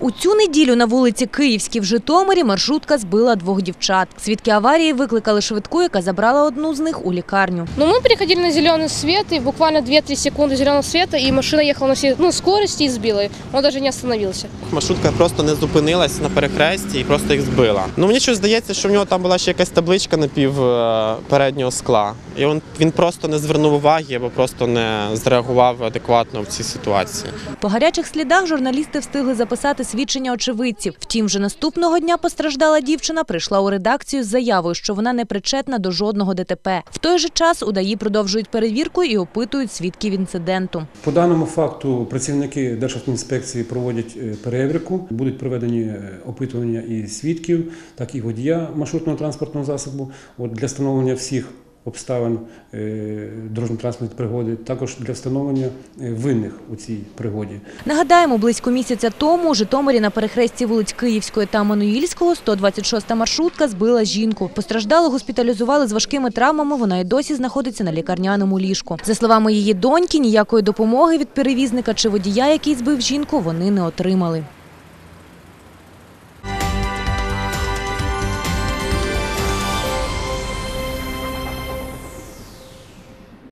У цю неділю на вулиці Київській в Житомирі маршрутка збила двох дівчат. Свідки аварії викликали швидку, яка забрала одну з них у лікарню. Но мы переходили на зеленый свет, и буквально 2-3 секунды зеленого света, и машина ехала на всей ну, скорости и сбила. ее. Он даже не остановился. Маршрутка просто не зупинилась на перехресті і просто їх збила. Ну мені щось здається, що в нього там була ще якась табличка напів е, переднього скла. І він, він просто не звернув уваги або просто не зреагував адекватно в цій ситуації. По гарячих слідах журналісти встигли записати свідчення очевидців. Втім, вже наступного дня постраждала дівчина прийшла у редакцію з заявою, що вона не причетна до жодного ДТП. В той же час у ДАІ продовжують перевірку і опитують свідків інциденту. По даному факту працівники Державтоінспекції проводять е, перевірку, будуть проведені е, опитування і свідків, так і водія маршрутного транспортного засобу От для встановлення всіх обставин е, дорожньо-транспортної пригоди, також для встановлення е, винних у цій пригоді. Нагадаємо, близько місяця тому у Житомирі на перехресті вулиць Київської та Мануїльського 126-та маршрутка збила жінку. Постраждалу госпіталізували з важкими травмами. Вона й досі знаходиться на лікарняному ліжку. За словами її доньки, ніякої допомоги від перевізника чи водія, який збив жінку, вони не отримали.